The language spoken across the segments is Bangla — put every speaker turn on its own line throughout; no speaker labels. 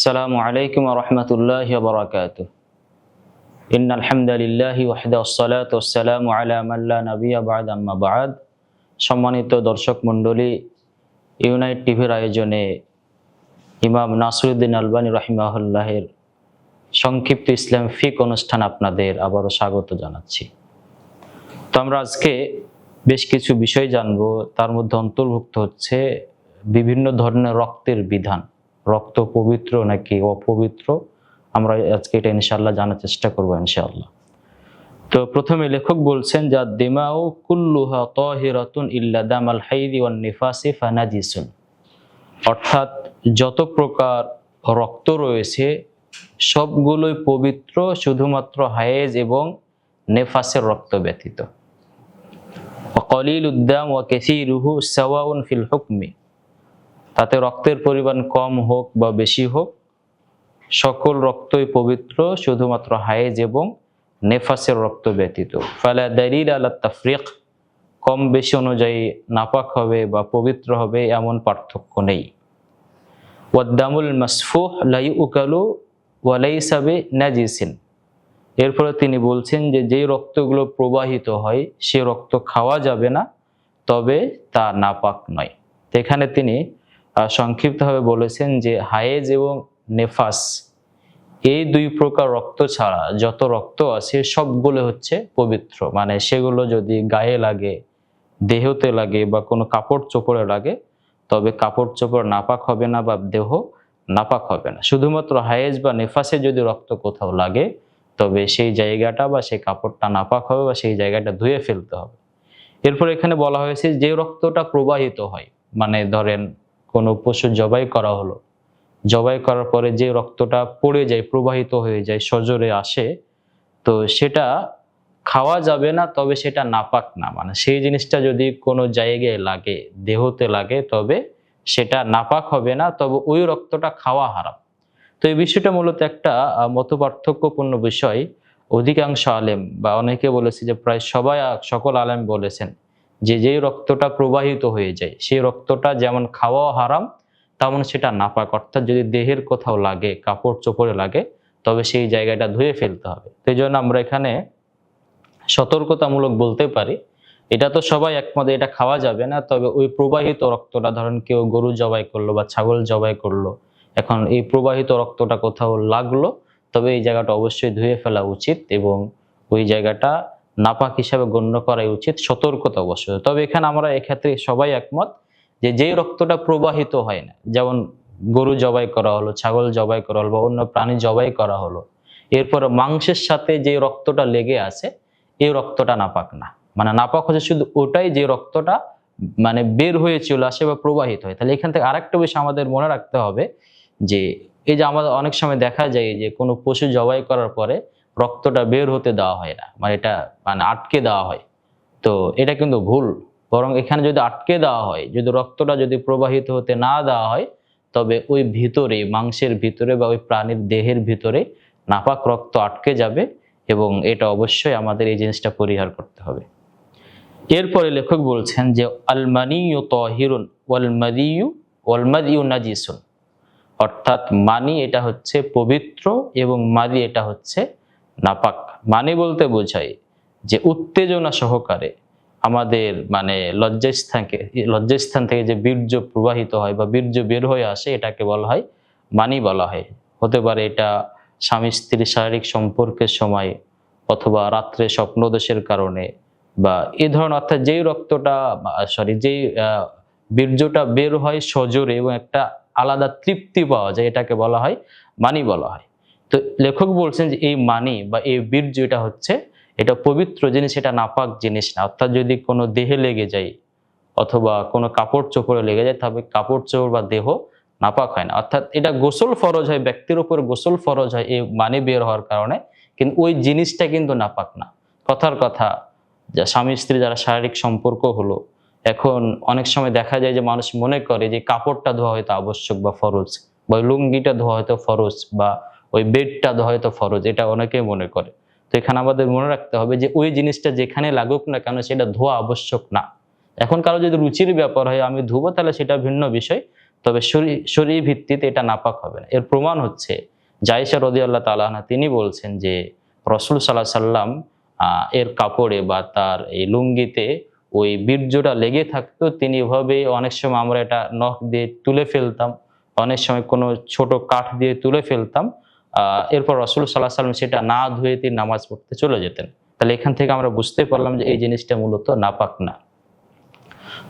السلام عليكم ورحمة الله وبركاته إن الحمد لله وحده الصلاة والسلام على من لا نبي بعد أما بعد সম্মানিত দর্শক মণ্ডলী ইউনাইট টিভির আয়োজনে ইমাম নাসরুদ্দিন আলবানী রহিমাহুল্লাহের সংক্ষিপ্ত ইসলাম ফিক অনুষ্ঠান আপনাদের আবারও স্বাগত জানাচ্ছি তো আমরা আজকে বেশ কিছু বিষয় জানবো তার মধ্যে অন্তর্ভুক্ত হচ্ছে বিভিন্ন ধরনের রক্তের বিধান রক্ত পবিত্র নাকি অপবিত্র? আমরা আজকে এটা ইনশাল্লাহ জানার চেষ্টা করব ইনশাআল্লাহ। তো প্রথমে লেখক বলছেন, যা দিমাউ কুল্লুহা তাহিরাতুন ইল্লা দামাল হাইদি ওয়ান নিফাসি ফানাজিসুন। অর্থাৎ যত প্রকার রক্ত রয়েছে, সবগুলোই পবিত্র, শুধুমাত্র হায়েজ এবং নেফাসের রক্ত ব্যতীত। কলিল উদ্দাম ওয়া কেসিরুহু সাওয়াউন ফিল হুকমি। তাতে রক্তের পরিমাণ কম হোক বা বেশি হোক, সকল রক্তই পবিত্র, শুধুমাত্র হায়েজ এবং নেফাসের রক্ত ব্যতীত। ফালা দালিল আলা তাফরিক, কম বেশি অনুযায়ী নাপাক হবে বা পবিত্র হবে এমন পার্থক্য নেই। ওয়াদ্দামুল মাসফুহ লাই উকালু ওয়ালাইসাবে নাজিসিন এরপরে তিনি বলছেন যে, যেই রক্তগুলো প্রবাহিত হয়, সে রক্ত খাওয়া যাবে না, তবে তা নাপাক নয়। এখানে তিনি সংক্ষিপ্তভাবে বলেছেন যে হায়েজ এবং নেফাস, এই দুই প্রকার রক্ত ছাড়া যত রক্ত আছে সবগুলো হচ্ছে পবিত্র। মানে সেগুলো যদি গায়ে লাগে, দেহতে লাগে বা কোনো কাপড় চোপড়ে লাগে, তবে কাপড় চোপড় নাপাক হবে না বা দেহ নাপাক হবে না। শুধুমাত্র হায়েজ বা নেফাসে যদি রক্ত কোথাও লাগে, তবে সেই জায়গাটা বা সেই কাপড়টা নাপাক হবে বা সেই জায়গাটা ধুয়ে ফেলতে হবে। এরপর এখানে বলা হয়েছে যে রক্তটা প্রবাহিত হয়। মানে ধরেন কোনো পশু জবাই করা হলো। জবাই করার পরে যে রক্তটা পড়ে যায় প্রবাহিত হয়ে যায় সজোরে আসে তো সেটা খাওয়া যাবে না তবে সেটা নাপাক না। মানে সেই জিনিসটা যদি কোনো জায়গায় লাগে দেহতে লাগে তবে সেটা নাপাক হবে না তবে ওই রক্তটা খাওয়া হারাম। তো এই বিষয়টা মূলত একটা আহ, মতপার্থক্যপূর্ণ বিষয়। অধিকাংশ আলেম বা অনেকে বলেছে যে প্রায় সবাই সকল আলেম বলেছেন যে যেই রক্তটা প্রবাহিত হয়ে যায়, সেই রক্তটা যেমন খাওয়া হারাম, তেমন সেটা নাপাক। অর্থাৎ যদি দেহের কোথাও লাগে, কাপড় চোপড়ে লাগে, তবে সেই জায়গাটা ধুয়ে ফেলতে হবে। সেই জন্য আমরা এখানে সতর্কতামূলক বলতে পারি, এটা তো সবাই একমত, এটা খাওয়া যাবে না, তবে ওই প্রবাহিত রক্তটা, ধরেন কেউ গরু জবাই করল বা ছাগল জবাই করল, এখন এই প্রবাহিত রক্তটা কোথাও লাগল, তবে এই জায়গাটা অবশ্যই ধুয়ে ফেলা উচিত এবং ওই জায়গাটা নাপাক হিসাবে গণ্য করাই উচিত, সতর্কতা অবশ্যই। তবে এখানে আমরা এক্ষেত্রে সবাই একমত যে যেই রক্তটা প্রবাহিত হয় না, যেমন গরু জবাই করা হলো, ছাগল জবাই করা হলো বা অন্য প্রাণী জবাই করা হলো, এরপর মাংসের সাথে যে রক্তটা লেগে আছে, এই রক্তটা নাপাক না। মানে নাপাক হচ্ছে শুধু ওটাই যে রক্তটা মানে বের হয়ে চলে আসে বা প্রবাহিত হয়। তাহলে এখান থেকে আরেকটা বিষয় আমাদের মনে রাখতে হবে যে, এই যে আমাদের অনেক সময় দেখা যায় যে কোনো পশু জবাই করার পরে রক্তটা বের হতে দেওয়া হয় না মানে এটা মানে আটকে দেওয়া হয়। তো এটা কিন্তু ভুল, বরং এখানে যদি আটকে দেওয়া হয়, যদি রক্তটা যদি প্রবাহিত হতে না দেওয়া হয়, তবে ওই ভিতরে, মাংসের ভিতরে বা ওই প্রাণীর দেহের ভিতরে নাপাক রক্ত আটকে যাবে এবং এটা অবশ্যই আমাদের এই জিনিসটা পরিহার করতে হবে। এরপরে লেখক বলছেন যে আলমানিউ তহিরুন ওয়াল মাদিউ ওয়াল মাদিউ নাজিসুন। অর্থাৎ মানি এটা হচ্ছে পবিত্র এবং মাদি এটা হচ্ছে নাপাক মানি বলতে বোঝায় যে উত্তেজনা সহকারে আমাদের মানে লজ্জাস্থান থেকে লজ্জাস্থান থেকে যে বীর্য প্রবাহিত হয় বা বীর্য বের হয়ে আসে এটাকে বলা হয় মানি বলা হয়। হতে পারে এটা স্বামী স্ত্রীর শারীরিক সম্পর্কের সময় অথবা রাত্রে স্বপ্নদোষের কারণে বা এ ধরনের অর্থাৎ যেই রক্তটা সরি যেই বীর্যটা বের হয় সজোরে এবং একটা আলাদা তৃপ্তি পাওয়া যায় এটাকে বলা হয় মানি বলা হয়। তো লেখক বলছেন যে এই মানি বা এই বীর্য এটা হচ্ছে, এটা পবিত্র জিনিস, এটা নাপাক জিনিস না। অর্থাৎ যদি কোনো দেহে লেগে যায় অথবা কোনো কাপড় চোপড়ে লেগে যায়, তবে কাপড় চোপড় বা দেহ নাপাক হয় না। অর্থাৎ এটা গোসল ফরজ হয়, ব্যক্তির উপর গোসল ফরজ হয়, এই মানি বের হওয়ার কারণে। কিন্তু ওই জিনিসটা কিন্তু নাপাক না। কথার কথা, যা স্বামী স্ত্রী যারা শারীরিক সম্পর্ক হলো, এখন অনেক সময় দেখা যায় যে মানুষ মনে করে যে কাপড়টা ধোয়া হয়তো আবশ্যক বা ফরজ, বা লুঙ্গিটা ধোয়া হয়তো ফরজ, বা ওই বেডটা হয়তো ফরজ, এটা অনেকেই মনে করে। তো এখানে আমাদের মনে রাখতে হবে যে, ওই জিনিসটা যেখানে লাগুক না কেন, সেটা ধোয়া আবশ্যক না। এখন কারও যদি রুচির ব্যাপার হয়, আমি ধুবো, তাহলে সেটা ভিন্ন বিষয়। তবে শরীর শরী ভিত্তিতে এটা নাপাক হবে না। এর প্রমাণ হচ্ছে জাইসা রদি আল্লাহ তালাহা তিনি বলছেন যে, রসুল সাল্লাহ সাল্লাম এর কাপড়ে বা তার এই লুঙ্গিতে ওই বীর্যটা লেগে থাকতো। তিনি এভাবে অনেক সময় আমরা এটা নখ দিয়ে তুলে ফেলতাম। অনেক সময় কোনো ছোট কাঠ দিয়ে তুলে ফেলতাম। এরপর রসুল সাল্লাহ সাল্লাম সেটা না ধুয়ে তিনি নামাজ পড়তে চলে যেতেন। তাহলে এখান থেকে আমরা বুঝতে পারলাম যে এই জিনিসটা মূলত নাপাক না।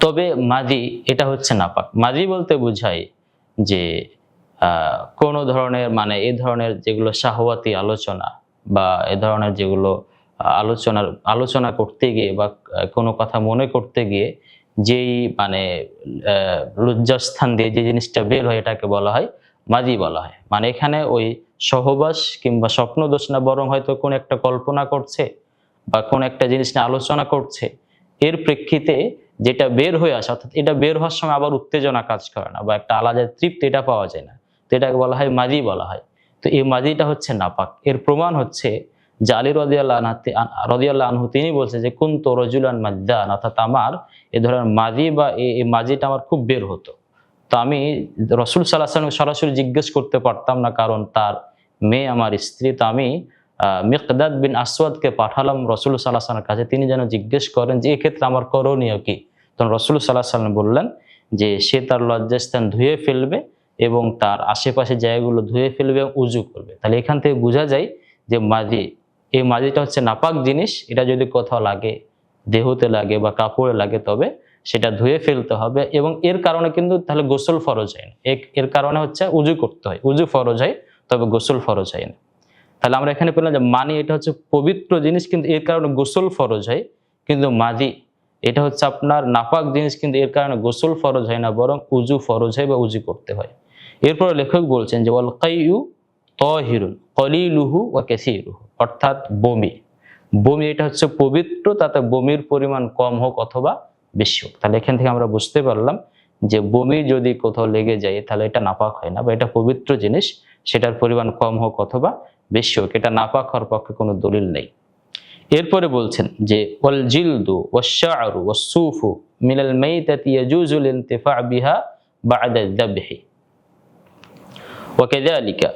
তবে মাদি এটা হচ্ছে নাপাক। মাদি বলতে বোঝায় যে কোনো ধরনের মানে এ ধরনের যেগুলো শাহওয়াতি আলোচনা বা এ ধরনের যেগুলো আলোচনার, আলোচনা করতে গিয়ে বা কোনো কথা মনে করতে গিয়ে যেই মানে লজ্জাস্থান দিয়ে যে জিনিসটা বের হয় এটাকে বলা হয় মাদি বলা হয়। মানে এখানে ওই সহবাস কিংবা স্বপ্ন দোষ না, বরং হয়তো কোন একটা কল্পনা করছে বা কোন একটা জিনিস নিয়ে আলোচনা করছে, এর প্রেক্ষিতে যেটা বের হয়ে আসে, অর্থাৎ এটা বের হওয়ার সময় আবার উত্তেজনা কাজ করে না বা একটা আলাদা তৃপ্তি এটা পাওয়া যায় না। তো এটাকে বলা হয় মাজি বলা হয়। তো এই মাজিটা হচ্ছে নাপাক। এর প্রমাণ হচ্ছে যে আলী রদিয়াল্লাহ রদিয়াল্লাহ আনহু তিনি বলছে যে কোন তো রজুলান মাদ্দান অর্থাৎ আমার এ ধরনের মাজি বা এই মাজিটা আমার খুব বের হতো। তো আমি রসুল সাল্লাহ সরাসরি জিজ্ঞেস করতে পারতাম না, কারণ তার মেয়ে আমার স্ত্রী। তো আমি মিকদাদ বিন আসওয়াদকে পাঠালাম রসুল সাল্লাহ কাছে। তিনি যেন জিজ্ঞেস করেন যে, এক্ষেত্রে আমার করণীয় কি? তখন রসুল সাল্লাহ সাল্লাম বললেন যে, সে তার লজ্জাস্থান ধুয়ে ফেলবে এবং তার আশেপাশে জায়গাগুলো ধুয়ে ফেলবে এবং উজু করবে। তাহলে এখান থেকে বোঝা যায় যে, মাজি, এই মাজিটা হচ্ছে নাপাক জিনিস। এটা যদি কোথাও লাগে, দেহতে লাগে বা কাপড়ে লাগে, তবে সেটা ধুয়ে ফেলতে হবে এবং এর কারণে কিন্তু তাহলে গোসল ফরজ হয় না। এক- এর কারণে হচ্ছে উজু করতে হয়। উজু ফরজ হয়, তবে গোসল ফরজ হয় না। তাহলে আমরা এখানে পেলাম যে মানি এটা হচ্ছে পবিত্র জিনিস কিন্তু এর কারণে গোসল ফরজ হয়, কিন্তু মাদি এটা হচ্ছে আপনার নাপাক জিনিস কিন্তু এর কারণে গোসল ফরজ হয় না, বরং উজু ফরজ হয় বা উজু করতে হয়। এরপর লেখক বলছেন যে, ওয়াল কাইউ তহিরুন, কলিলুহু ওয়া কেসিরুহু অর্থাৎ বমি। বমি এটা হচ্ছে পবিত্র, তাতে বমির পরিমাণ কম হোক অথবা বেশি হোক। তাহলে এখান থেকে আমরা বুঝতে পারলাম যে বমি যদি কোথাও লেগে যায়, তাহলে এটা নাপাক হয় না বা এটা পবিত্র জিনিস, সেটার পরিমাণ কম হোক অথবা বেশি হোক, এটা নাপাক হওয়ার পক্ষে কোনো দলিল নেই। এরপরে বলছেন যে, ওয়াল জিলদু ওয়াশ-শা'রু ওয়াস-সুফু মিনাল মাইতাতি ইয়াজুজুল ইনতিফা' বিহা বা'দা যাবহি ওয়াকাযালিকা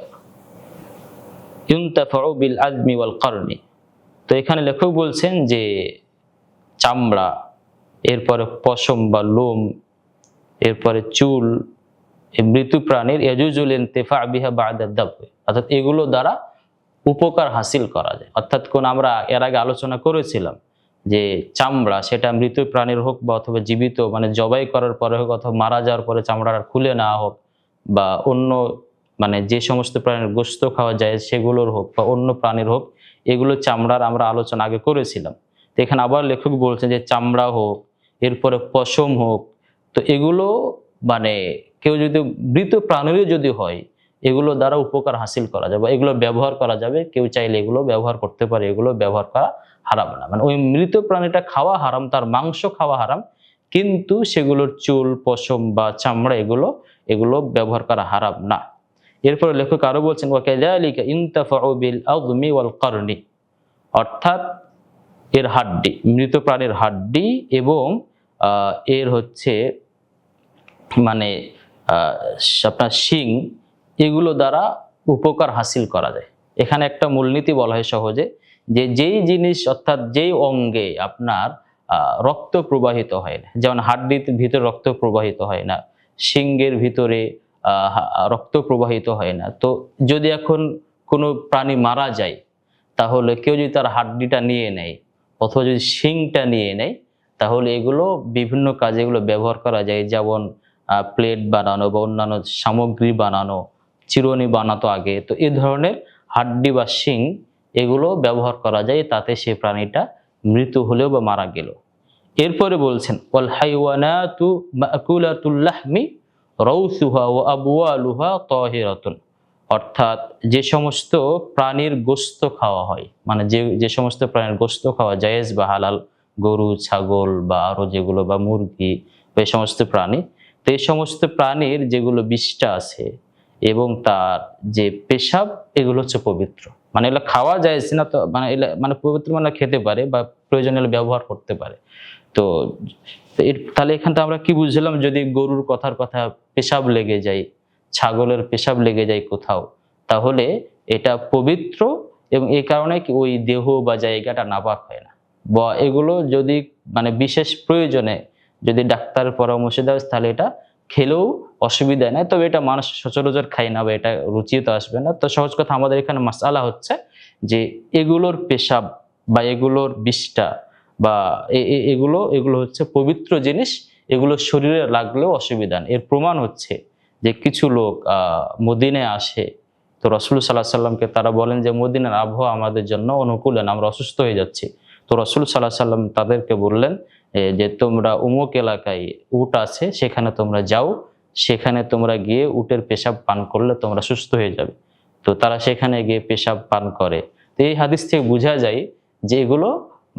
ইউনতাফাউ বিল আজমি ওয়াল করনি। তো এখানে লেখক বলছেন যে, চামড়া এরপরে পশম বা লোম, এরপরে চুল মৃত্যু প্রাণীর এজুজুল ইনতিফা বিহা বাদা দাব, অর্থাৎ এগুলো দ্বারা উপকার হাসিল করা যায়। অর্থাৎ কোন আমরা এর আগে আলোচনা করেছিলাম যে চামড়া, সেটা মৃত প্রাণীর হোক বা অথবা জীবিত মানে জবাই করার পরে হোক অথবা মারা যাওয়ার পরে চামড়াটা খুলে নেওয়া হোক বা অন্য মানে যে সমস্ত প্রাণীর গোস্ত খাওয়া যায় সেগুলোর হোক বা অন্য প্রাণীর হোক, এগুলো চামড়ার আমরা আলোচনা আগে করেছিলাম। তো এখানে আবার লেখক বলছেন যে চামড়া হোক এরপরে পশম হোক, তো এগুলো মানে কেউ যদি মৃত প্রাণীরও যদি হয়, এগুলো দ্বারা উপকার হাসিল করা যাবে এগুলো ব্যবহার করা যাবে। কেউ চাইলে এগুলো ব্যবহার করতে পারে, এগুলো ব্যবহার করা হারাম না। মানে ওই মৃত প্রাণীটা খাওয়া হারাম, তার মাংস খাওয়া হারাম, কিন্তু সেগুলোর চুল, পশম বা চামড়া এগুলো এগুলো ব্যবহার করা হারাম না। এরপরে লেখক আরও বলছেন অর্থাৎ এর হাড্ডি, মৃত প্রাণীর হাড্ডি এবং এর হচ্ছে মানে আপনার শিং, এগুলো দ্বারা উপকার হাসিল করা যায়। এখানে একটা মূলনীতি বলা হয় সহজে যে যেই জিনিস অর্থাৎ যেই অঙ্গে আপনার রক্ত প্রবাহিত হয় না, যেমন হাড্ডির ভিতরে রক্ত প্রবাহিত হয় না শিঙ্গের ভিতরে রক্ত প্রবাহিত হয় না, তো যদি এখন কোনো প্রাণী মারা যায়, তাহলে কেউ যদি তার হাড্ডিটা নিয়ে নেয়, অথবা যদি শিংটা নিয়ে নেয় তাহলে এগুলো বিভিন্ন কাজে এগুলো ব্যবহার করা যায়। যেমন প্লেট বানানো বা অন্যান্য সামগ্রী বানানো, চিরুনি বানাতো আগে। তো এই ধরনের হাড্ডি বা শিং এগুলো ব্যবহার করা যায়, তাতে সে প্রাণীটা মৃত হলেও বা মারা গেল। এরপরে বলছেন, ওয়াল হাইওয়ানাতু মাকুলাতুল লাহমি রাউসুহা ওয়া আবওয়ালুহা তাহিরাতুন। অর্থাৎ যে সমস্ত প্রাণীর গোস্ত খাওয়া হয় মানে যে যে সমস্ত প্রাণীর গোস্ত খাওয়া জায়েজ বা হালাল গরু, ছাগল বা আরও যেগুলো বা মুরগি এই সমস্ত প্রাণী, তো এই সমস্ত প্রাণীর যেগুলো বিষটা আছে এবং তার যে পেশাব, এগুলো হচ্ছে পবিত্র। মানে এগুলো খাওয়া যায় না তো মানে মানে পবিত্র মানে খেতে পারে বা প্রয়োজন ব্যবহার করতে পারে। তো তাহলে এখান থেকে আমরা কি বুঝলাম? যদি গরুর কথার কথা পেশাব লেগে যায়, ছাগলের পেশাব লেগে যায় কোথাও, তাহলে এটা পবিত্র এবং এই কারণে ওই দেহ বা জায়গাটা নাপাক হয় না। বা এগুলো যদি মানে বিশেষ প্রয়োজনে যদি ডাক্তারের পরামর্শ দেয়, তাহলে এটা খেলেও অসুবিধা নেই। তবে এটা মানুষ সচরাচর খায় না বা এটা রুচিও তো আসবে না। তো সহজ কথা আমাদের এখানে মাসালা হচ্ছে যে এগুলোর পেশাব বা এগুলোর বিষটা বা এগুলো এগুলো হচ্ছে পবিত্র জিনিস, এগুলো শরীরে লাগলেও অসুবিধা এর প্রমাণ হচ্ছে যে কিছু লোক মদিনে আসে, তো রসুল সাল্লাহ সাল্লামকে তারা বলেন যে মদিনার আবহাওয়া আমাদের জন্য অনুকূল না আমরা অসুস্থ হয়ে যাচ্ছি। তো রসুল সাল্লাহ সাল্লাম তাদেরকে বললেন যে তোমরা উমুক এলাকায় উট আছে, সেখানে তোমরা যাও, সেখানে তোমরা গিয়ে উটের পেশাব পান করলে তোমরা সুস্থ হয়ে যাবে। তো তারা সেখানে গিয়ে পেশাব পান করে। তো এই হাদিস থেকে বোঝা যায় যে এগুলো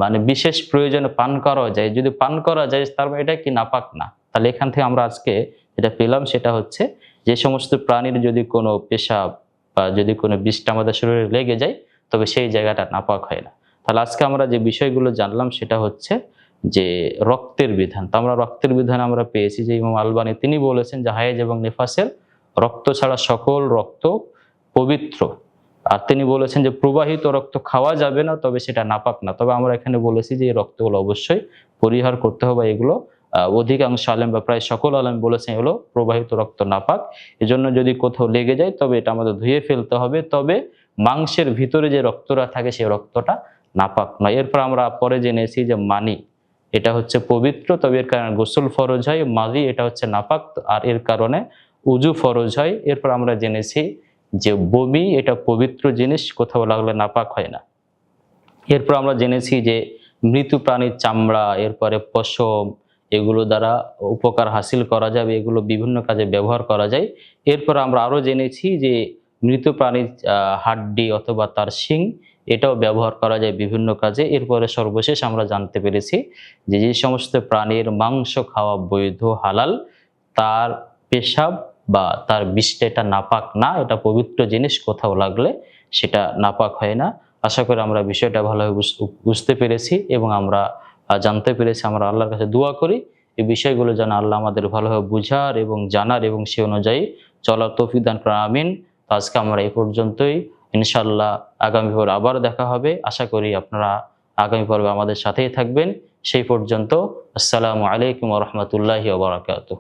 মানে বিশেষ প্রয়োজনে পান করা যায়। যদি পান করা যায়, তার মানে এটা কি নাপাক না? তাহলে এখান থেকে আমরা আজকে যেটা পেলাম সেটা হচ্ছে যে সমস্ত প্রাণীর যদি কোনো পেশাব বা যদি কোনো বিষটা আমাদের শরীরে লেগে যায়, তবে সেই জায়গাটা নাপাক হয় না। তাহলে আজকে আমরা যে বিষয়গুলো জানলাম সেটা হচ্ছে যে রক্তের বিধান। তো আমরা রক্তের বিধান আমরা পেয়েছি যে ইমাম আলবানি তিনি বলেছেন যে হায়েজ এবং নেফাসের রক্ত ছাড়া সকল রক্ত পবিত্র। আর তিনি বলেছেন যে প্রবাহিত রক্ত খাওয়া যাবে না, তবে সেটা নাপাক না। তবে আমরা এখানে বলেছি যে এই রক্তগুলো অবশ্যই পরিহার করতে হবে এগুলো অধিকাংশ আলেম বা প্রায় সকল আলেম বলেছেন এগুলো প্রবাহিত রক্ত নাপাক। এজন্য যদি কোথাও লেগে যায় তবে এটা আমাদের ধুয়ে ফেলতে হবে। তবে মাংসের ভিতরে যে রক্তটা থাকে সেই রক্তটা নাপাক নয়। এরপর আমরা পরে জেনেছি যে মানি, এটা হচ্ছে পবিত্র, তবে এর কারণে গোসল ফরজ হয়। মালি এটা হচ্ছে নাপাক, আর এর কারণে উজু ফরজ হয়। এরপর আমরা জেনেছি যে বমি, এটা পবিত্র জিনিস, কোথাও লাগলে নাপাক হয় না। এরপর আমরা জেনেছি যে মৃত প্রাণীর চামড়া, এরপরে পশম, এগুলো দ্বারা উপকার হাসিল করা যাবে, এগুলো বিভিন্ন কাজে ব্যবহার করা যায়। এরপর আমরা আরও জেনেছি যে মৃত প্রাণীর হাড্ডি অথবা তার শিং এটাও ব্যবহার করা যায় বিভিন্ন কাজে। এরপরে সর্বশেষ আমরা জানতে পেরেছি যে যে সমস্ত প্রাণীর মাংস খাওয়া বৈধ, হালাল, তার পেশাব বা তার বিষটা এটা নাপাক না, এটা পবিত্র জিনিস, কোথাও লাগলে সেটা নাপাক হয় না। আশা করি আমরা বিষয়টা ভালোভাবে বুঝ- বুঝতে পেরেছি এবং আমরা জানতে পেরেছি। আমরা আল্লাহর কাছে দোয়া করি। এই বিষয়গুলো যেন আল্লাহ আমাদের ভালোভাবে বুঝার এবং জানার এবং সে অনুযায়ী চলার তৌফিক দান করেন। আমিন। আজকে আমরা এই পর্যন্তই। ইনশাল্লাহ আগামী পর্বে আবার দেখা হবে। আশা করি আপনারা আগামী পর্বে আমাদের সাথেই থাকবেন। সেই পর্যন্ত আসসালামু আলাইকুম রহমতুল্লাহি ওবরাকাতুহ